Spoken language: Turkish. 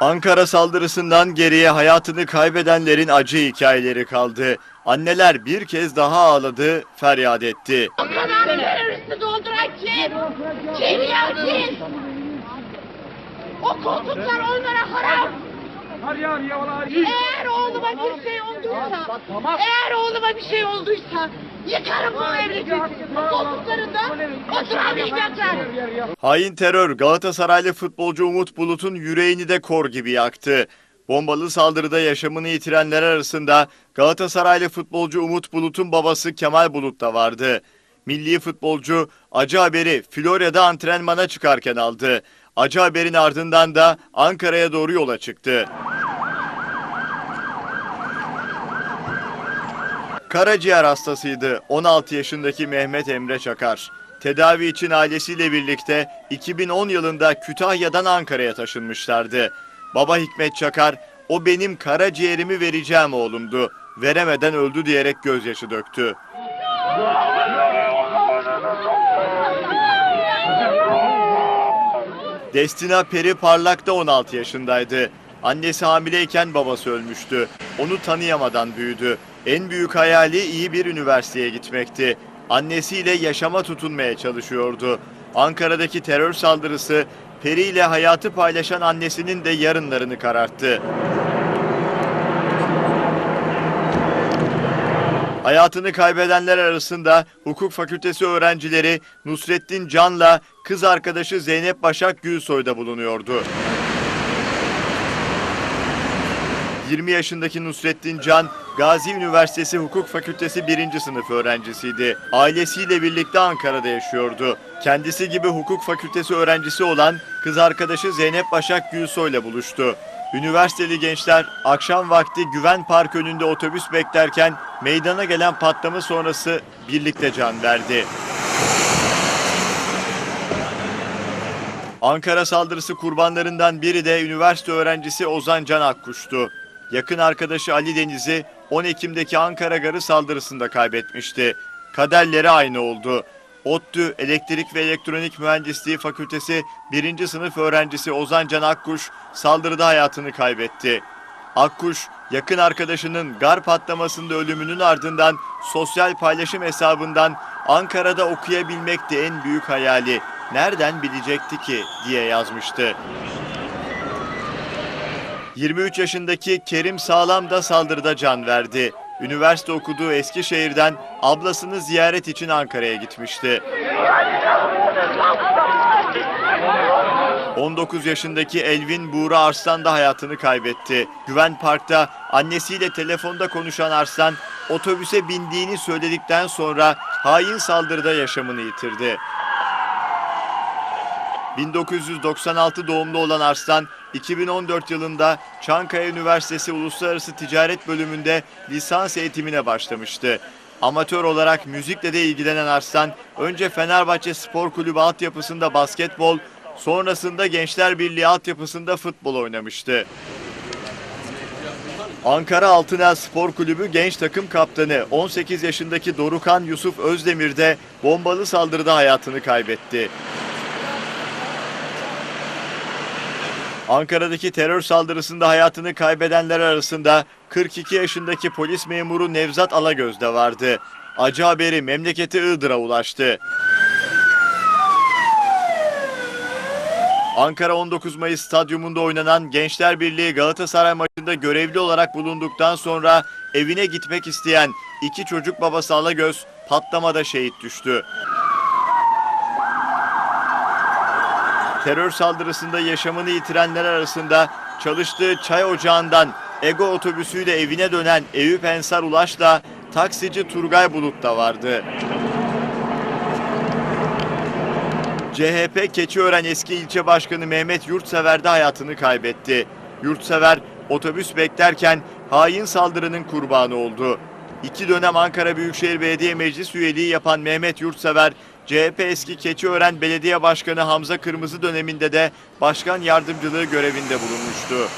Ankara saldırısından geriye hayatını kaybedenlerin acı hikayeleri kaldı. Anneler bir kez daha ağladı, feryat etti. Kanal teröristi dolduran kim? Kim ya kim? O koltuklar onlara haram. Eğer oğluma bir şey olduysa, eğer oğluma bir şey olduysa yıkarım bu memleketi. Koltuklarında oturamayacaklar. Hain terör Galatasaraylı futbolcu Umut Bulut'un yüreğini de kor gibi yaktı. Bombalı saldırıda yaşamını yitirenler arasında Galatasaraylı futbolcu Umut Bulut'un babası Kemal Bulut da vardı. Milli futbolcu acı haberi Florya'da antrenmana çıkarken aldı. Acı haberin ardından da Ankara'ya doğru yola çıktı. Karaciğer hastasıydı 16 yaşındaki Mehmet Emre Çakar. Tedavi için ailesiyle birlikte 2010 yılında Kütahya'dan Ankara'ya taşınmışlardı. Baba Hikmet Çakar, o benim karaciğerimi vereceğim oğlumdu. Veremeden öldü diyerek gözyaşı döktü. Destina Peri Parlak da 16 yaşındaydı. Annesi hamileyken babası ölmüştü. Onu tanıyamadan büyüdü. En büyük hayali iyi bir üniversiteye gitmekti. Annesiyle yaşama tutunmaya çalışıyordu. Ankara'daki terör saldırısı Peri ile hayatı paylaşan annesinin de yarınlarını kararttı. Hayatını kaybedenler arasında hukuk fakültesi öğrencileri Nusrettin Can'la kız arkadaşı Zeynep Başak Gülsoy da bulunuyordu. 20 yaşındaki Nusrettin Can, Gazi Üniversitesi Hukuk Fakültesi 1. sınıf öğrencisiydi. Ailesiyle birlikte Ankara'da yaşıyordu. Kendisi gibi hukuk fakültesi öğrencisi olan kız arkadaşı Zeynep Başak Gülsoy'la buluştu. Üniversiteli gençler akşam vakti Güven Park önünde otobüs beklerken meydana gelen patlama sonrası birlikte can verdi. Ankara saldırısı kurbanlarından biri de üniversite öğrencisi Ozan Can Akkuş'tu. Yakın arkadaşı Ali Deniz'i 10 Ekim'deki Ankara Garı saldırısında kaybetmişti. Kaderleri aynı oldu. ODTÜ Elektrik ve Elektronik Mühendisliği Fakültesi 1. sınıf öğrencisi Ozan Can Akkuş saldırıda hayatını kaybetti. Akkuş, yakın arkadaşının gar patlamasında ölümünün ardından sosyal paylaşım hesabından Ankara'da okuyabilmekti en büyük hayali. Nereden bilecekti ki diye yazmıştı. 23 yaşındaki Kerim Sağlam da saldırıda can verdi. Üniversite okuduğu Eskişehir'den ablasını ziyaret için Ankara'ya gitmişti. 19 yaşındaki Elvin Buğra Arslan da hayatını kaybetti. Güven Park'ta annesiyle telefonda konuşan Arslan otobüse bindiğini söyledikten sonra hain saldırıda yaşamını yitirdi. 1996 doğumlu olan Arslan, 2014 yılında Çankaya Üniversitesi Uluslararası Ticaret Bölümünde lisans eğitimine başlamıştı. Amatör olarak müzikle de ilgilenen Arslan, önce Fenerbahçe Spor Kulübü altyapısında basketbol, sonrasında Gençler Birliği altyapısında futbol oynamıştı. Ankara Altınel Spor Kulübü genç takım kaptanı 18 yaşındaki Dorukan Yusuf Özdemir de bombalı saldırıda hayatını kaybetti. Ankara'daki terör saldırısında hayatını kaybedenler arasında 42 yaşındaki polis memuru Nevzat Alagöz de vardı. Acı haberi memleketi Iğdır'a ulaştı. Ankara 19 Mayıs stadyumunda oynanan Gençler Birliği Galatasaray maçında görevli olarak bulunduktan sonra evine gitmek isteyen iki çocuk babası Alagöz patlamada şehit düştü. Terör saldırısında yaşamını yitirenler arasında çalıştığı çay ocağından Ego otobüsüyle evine dönen Eyüp Ensar Ulaş'la taksici Turgay Bulut da vardı. CHP Keçiören eski ilçe başkanı Mehmet Yurtsever de hayatını kaybetti. Yurtsever otobüs beklerken hain saldırının kurbanı oldu. İki dönem Ankara Büyükşehir Belediye Meclis üyeliği yapan Mehmet Yurtsever, CHP eski Keçiören Belediye Başkanı Hamza Kırmızı döneminde de başkan yardımcılığı görevinde bulunmuştu.